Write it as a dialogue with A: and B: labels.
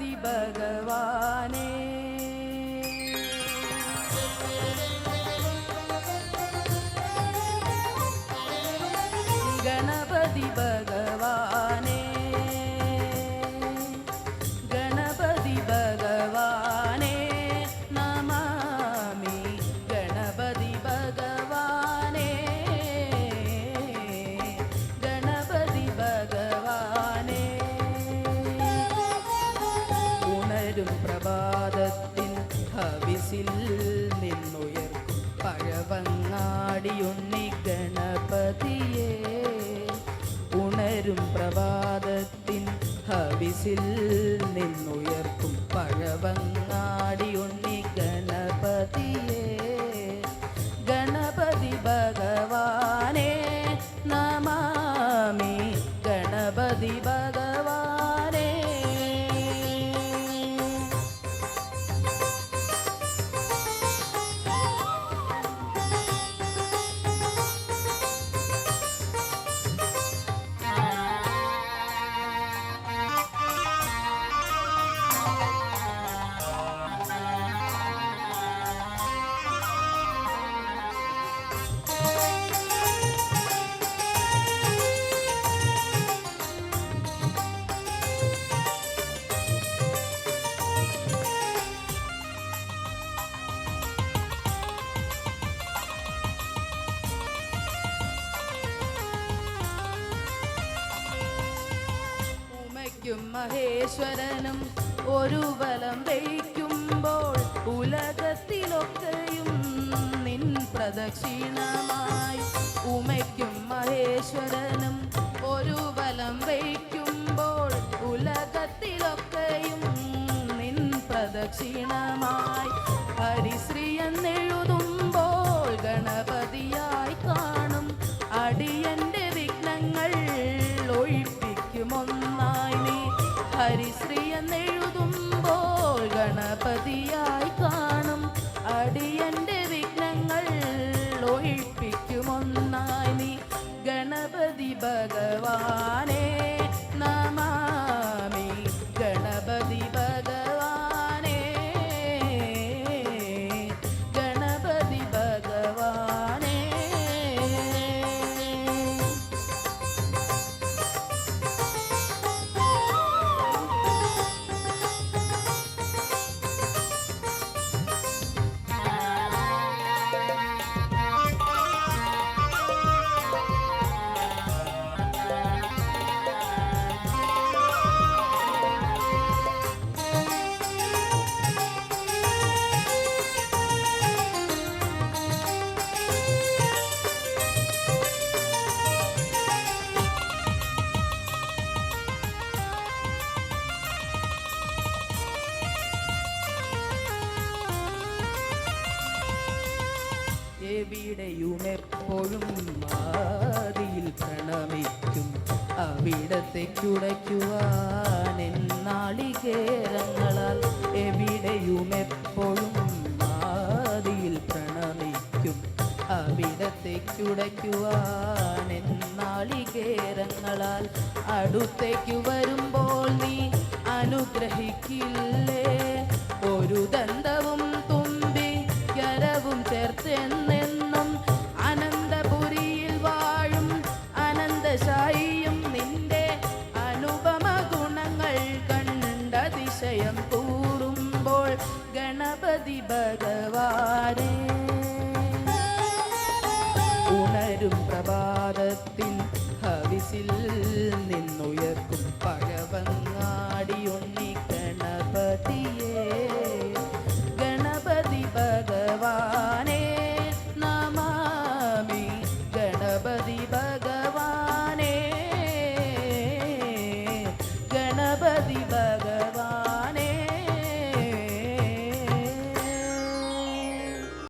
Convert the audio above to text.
A: ഗണപതി ഭഗവാനേ ഗണപതി ഭഗവാനേ ഹവിസിൽ നിന്നുയർക്കും പഴവങ്ങാടിയുണ്ണി ഗണപതിയെ ഉണരും പ്രഭാതത്തിൻ ഹവിസിൽ നിന്നുയർക്കും പഴവങ്ങാടിയുണ്ണി ഉമയ്ക്കും മഹേശ്വരനും. ഒരു ബലം വയ്ക്കുമ്പോൾ ഉലകത്തിലൊക്കെയും നിൻ പ്രദക്ഷിണമായി ഉമയ്ക്കും മഹേശ്വരനും. ഒരു ബലം വയ്ക്കുമ്പോൾ ഉലകത്തിലൊക്കെയും നിൻ പ്രദക്ഷിണമായി ഹരിശ്രീ എന്നെഴുതുമ്പോൾ ഗണപതിയായി കാണും അടിയന്റെ ഗണപതിയായി കാണും എവിടെയും മാതിയിൽ പ്രണമിക്കും. അവിടത്തെ കുടയ്ക്കുവാൻ എന്നാളികേരങ്ങളാൽ എവിടെയും എപ്പോഴും മാതിയിൽ പ്രണമിക്കും. അവിടത്തെ കുടയ്ക്കുവാൻ എന്നാളികേരങ്ങളാൽ അടുത്തേക്ക് വരുമ്പോൾ നീ ഗണപതി ഭഗവാനേ. ഉണരും ഹവിസിൽ